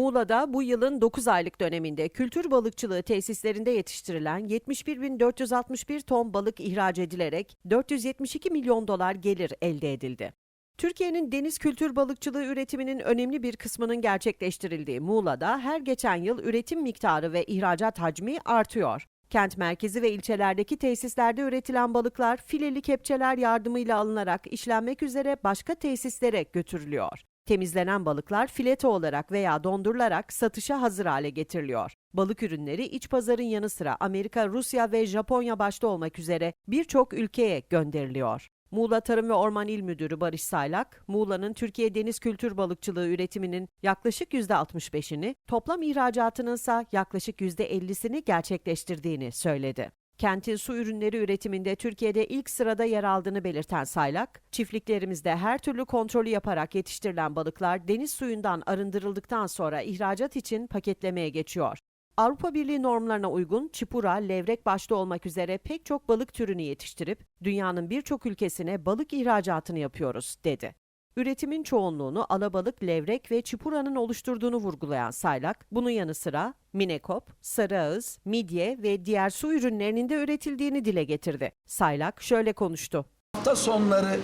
Muğla'da bu yılın 9 aylık döneminde kültür balıkçılığı tesislerinde yetiştirilen 71.461 ton balık ihraç edilerek 472 milyon dolar gelir elde edildi. Türkiye'nin deniz kültür balıkçılığı üretiminin önemli bir kısmının gerçekleştirildiği Muğla'da her geçen yıl üretim miktarı ve ihracat hacmi artıyor. Kent merkezi ve ilçelerdeki tesislerde üretilen balıklar fileli kepçeler yardımıyla alınarak işlenmek üzere başka tesislere götürülüyor. Temizlenen balıklar fileto olarak veya dondurularak satışa hazır hale getiriliyor. Balık ürünleri iç pazarın yanı sıra Amerika, Rusya ve Japonya başta olmak üzere birçok ülkeye gönderiliyor. Muğla Tarım ve Orman İl Müdürü Barış Saylak, Muğla'nın Türkiye deniz kültür balıkçılığı üretiminin yaklaşık %65'ini, toplam ihracatının ise yaklaşık %50'sini gerçekleştirdiğini söyledi. Kentin su ürünleri üretiminde Türkiye'de ilk sırada yer aldığını belirten Saylak, çiftliklerimizde her türlü kontrolü yaparak yetiştirilen balıklar deniz suyundan arındırıldıktan sonra ihracat için paketlemeye geçiyor. Avrupa Birliği normlarına uygun çipura, levrek başta olmak üzere pek çok balık türünü yetiştirip dünyanın birçok ülkesine balık ihracatını yapıyoruz, dedi. Üretimin çoğunluğunu alabalık, levrek ve çipuranın oluşturduğunu vurgulayan Saylak, bunun yanı sıra minekop, sarıağız, midye ve diğer su ürünlerinin de üretildiğini dile getirdi. Saylak şöyle konuştu. Hafta sonları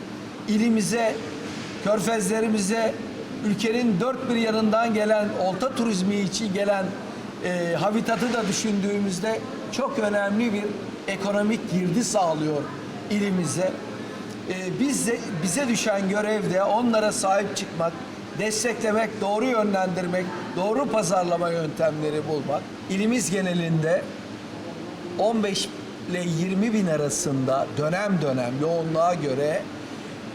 ilimize, körfezlerimize, ülkenin dört bir yanından gelen, olta turizmi için gelen e, habitatı da düşündüğümüzde çok önemli bir ekonomik girdi sağlıyor ilimize. E, biz de, bize düşen görevde onlara sahip çıkmak, desteklemek, doğru yönlendirmek, doğru pazarlama yöntemleri bulmak. İlimiz genelinde 15 ile 20 bin arasında dönem dönem yoğunluğa göre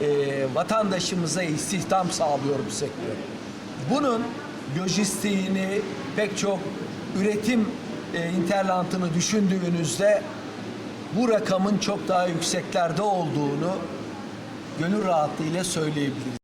e, vatandaşımıza istihdam sağlıyor bu sektör. Bunun lojistiğini pek çok üretim e, interlantını düşündüğünüzde bu rakamın çok daha yükseklerde olduğunu gönül rahatlığıyla söyleyebiliriz.